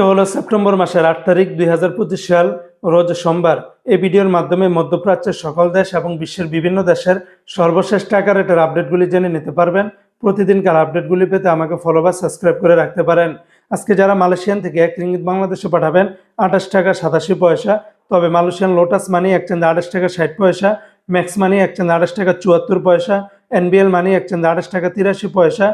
আজকে হলো সেপ্টেম্বর মাসের আট তারিখ দুই হাজার পঁচিশ সাল, রোজ সোমবার। এই ভিডিওর মাধ্যমে মধ্যপ্রাচ্যের সকল দেশ এবং বিশ্বের বিভিন্ন দেশের সর্বশেষ টাকা রেটের আপডেটগুলি জেনে নিতে পারবেন। প্রতিদিনকার আপডেটগুলি পেতে আমাকে ফলো বা সাবস্ক্রাইব করে রাখতে পারেন। আজকে যারা মালয়েশিয়ান থেকে এক রিঙ্গিত বাংলাদেশে পাঠাবেন, আঠাশ টাকা সাতাশি পয়সা, তবে মালয়েশিয়ান লোটাস মানি একচেঞ্জ আঠাশ টাকা ষাট পয়সা, ম্যাক্স মানি একচেঞ্জ আঠাশ টাকা চুয়াত্তর পয়সা এনবিএল মানি একচেঞ্জ আঠাশ টাকা তিরাশি পয়সা,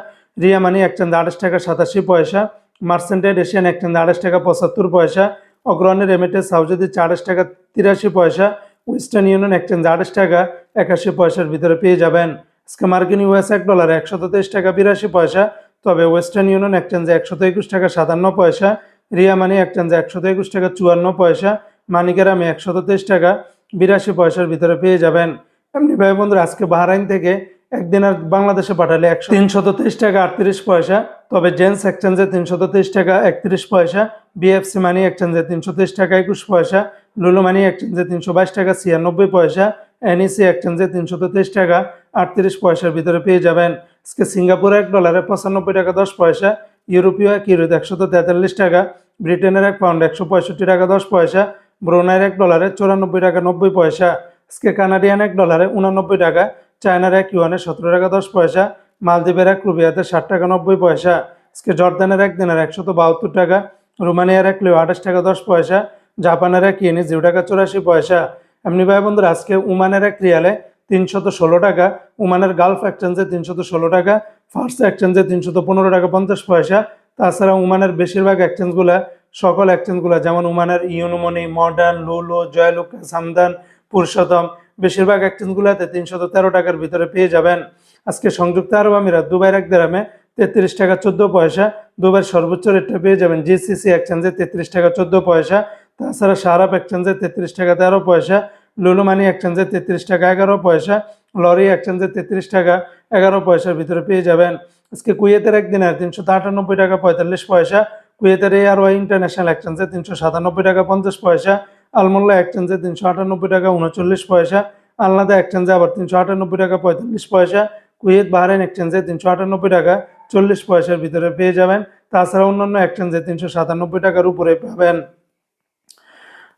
রিয়া মানি একচেঞ্জ আঠাশ টাকা সাতাশি পয়সা মার্সেন্টেড এশিয়ান একচেঞ্জ আড়াইশ টাকা পঁচাত্তর পয়সা। অগ্রণের রেমিটেন্স সাউজদি আঠাশ টাকা তিরাশি পয়সা। ওয়েস্টার্ন ইউনিয়ন একচেঞ্জ আড়াইশ টাকা একাশি পয়সার ভিতরে পেয়ে যাবেন। আজকে মার্কিন ইউএস এক ডলার একশত তেইশ টাকা বিরাশি পয়সা। তবে ওয়েস্টার্ন ইউনিয়ন একচেঞ্জে একশত একুশ টাকা সাতান্ন পয়সা। রিয়া মানি একচেঞ্জে একশত একুশ টাকা চুয়ান্ন পয়সা। মানিকেরামে একশত তেইশ টাকা বিরাশি পয়সার ভিতরে পেয়ে যাবেন। এমনি ভাই বন্ধুরা, আজকে বাহরাইন থেকে একদিন আর বাংলাদেশে পাঠালে একশো তিনশত তেইশ টাকা আটত্রিশ পয়সা। তবে জেন্স এক্সচেঞ্জে তিনশত তেইশ টাকা, একত্রিশ পয়সা। বিএফসি মানি এক্সচেঞ্জে তিনশো তেইশ টাকা, একুশ পয়সা। লুলু মানি এক্সচেঞ্জে তিনশো বাইশ টাকা, ছিয়ানব্বই পয়সা। এনইসি এক্সচেঞ্জে তিনশত তেইশ টাকা, আটত্রিশ পয়সার ভিতরে পেয়ে যাবেন। আজকে সিঙ্গাপুর এক, ডলারে পঁচানব্বই টাকা, দশ পয়সা। ইউরোপীয় এক, ইউরোতে একশত তেতাল্লিশ টাকা। ব্রিটেনের এক, পাউন্ড একশো পঁয়ষট্টি টাকা, দশ পয়সা। ব্রুনাইয়ের এক, ডলারে চুরানব্বই টাকা, নব্বই পয়সা। আজকে কানাডিয়ান এক, ডলারে উনানব্বই টাকা। চায়নার এক ইউয়ানে সতেরো টাকা, দশ পয়সা। মালদ্বীপের এক রুবিয়াতে ষাট টাকা নব্বই পয়সা, আজকে জর্দানের এক দিনের একশত বাহাত্তর টাকা, রোমানিয়ার এক লিও আঠাশ টাকা দশ পয়সা, জাপানের এক ইয়েনি জিরো টাকা চুরাশি পয়সা। এমনি ভাই বন্ধুরা, আজকে উমানের এক রিয়ালে তিনশত ষোলো টাকা, উমানের গালফ এক্সচেঞ্জে তিনশত ষোলো টাকা ফার্স্ট এক্সচেঞ্জে তিনশত পনেরো টাকা পঞ্চাশ পয়সা। তাছাড়া উমানের বেশিরভাগ এক্সচেঞ্জগুলা সকল এক্সচেঞ্জগুলা, যেমন উমানের ইউনোমনি মডার্ন, লুলো, জয়লুকা, সামদান, পুরুষোত্তম, বেশিরভাগ এক্সচেঞ্জগুলোতে তিনশত তেরো টাকার ভিতরে পেয়ে যাবেন। আজকে সংযুক্ত আরব আমিরাত দুবাইয়ের এক দেরামে তেত্রিশ টাকা চোদ্দ পয়সা, দুবাইয়ের সর্বোচ্চ রেটটা পেয়ে যাবেন জিসিসি এক্সচেঞ্জে তেত্রিশ টাকা চোদ্দ পয়সা, তাছাড়া সারাপ এক্সচেঞ্জে তেত্রিশ টাকা তেরো পয়সা লুলু মানি এক্সচেঞ্জে তেত্রিশ টাকা এগারো পয়সা, লরি এক্সচেঞ্জে তেত্রিশ টাকা এগারো পয়সার ভিতরে পেয়ে যাবেন। আজকে কুয়েতের একদিনের তিনশো আটানব্বই টাকা পঁয়তাল্লিশ পয়সা, কুয়েতের এ আর ওয়াই ইন্টারন্যাশনাল এক্সচেঞ্জে তিনশো সাতানব্বই টাকা পঞ্চাশ পয়সা, আলমোল্লা এক্সচেঞ্জে তিনশো আটানব্বই টাকা উনচল্লিশ পয়সা, আলনাদা এক্সচেঞ্জে আবার তিনশো আটানব্বই টাকা পঁয়তাল্লিশ পয়সা কুয়েত, বাহরাইন এক্সচেঞ্জে তিনশো আটানব্বই টাকা চল্লিশ পয়সার ভিতরে পেয়ে যাবেন। তাছাড়া অন্যান্য এক্সচেঞ্জে তিনশো সাতানব্বই টাকার উপরে পাবেন।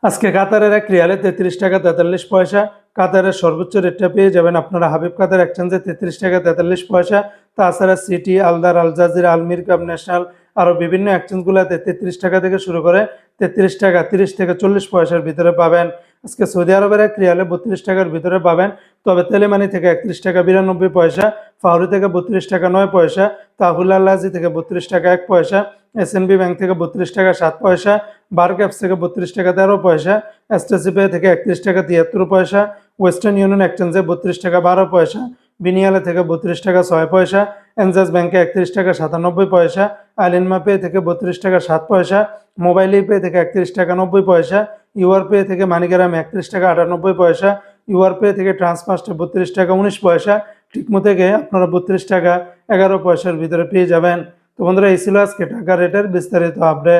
আজকে কাতারের এক রিয়ালে তেত্রিশ টাকা তেতাল্লিশ পয়সা, কাতারের সর্বোচ্চ রেটটা পেয়ে যাবেন আপনারা হাবিব কাতার এক্সচেঞ্জে তেত্রিশ টাকা তেতাল্লিশ পয়সা, তাছাড়া সিটি, আলদার, আল জাজিরা আলমির কাপ, ন্যাশনাল আরও বিভিন্ন এক্সচেঞ্জগুলোতে তেত্রিশ টাকা থেকে শুরু করে তেত্রিশ টাকা, তিরিশ থেকে চল্লিশ পয়সার ভিতরে পাবেন। আজকে সৌদি আরবের এক রিয়ালে বত্রিশ টাকার ভিতরে পাবেন। তবে তেলেমানি থেকে একত্রিশ টাকা বিরানব্বই পয়সা ফাউরি থেকে বত্রিশ টাকা নয় পয়সা, তাহুল আল্লাজি থেকে বত্রিশ টাকা এক পয়সা এসএনবি ব্যাংক থেকে বত্রিশ টাকা সাত পয়সা বার ক্যাপস থেকে বত্রিশ টাকা তেরো পয়সা এসটিসি পে থেকে একত্রিশ টাকা তিয়াত্তর পয়সা, ওয়েস্টার্ন ইউনিয়ন এক্সচেঞ্জে বত্রিশ টাকা বারো পয়সা, বিনিয়ালে থেকে বত্রিশ টাকা ছয় পয়সা এনজাস ব্যাংকে একত্রিশ টাকা সাতানব্বই পয়সা আলিনমা পে থেকে বত্রিশ টাকা সাত পয়সা, মোবাইল পে থেকে একত্রিশ টাকা নব্বই পয়সা ইউআর পে থেকে মানিকারাম একত্রিশ টাকা আটানব্বই পয়সা ইউআর পে থেকে ট্রান্সফার্স্টে বত্রিশ টাকা উনিশ পয়সা। ঠিকমতো থেকে আপনারা বত্রিশ টাকা এগারো পয়সার ভিতরে পেয়ে যাবেন। তো বন্ধুরা, এই ছিল আজকে টাকা রেটের বিস্তারিত আপডেট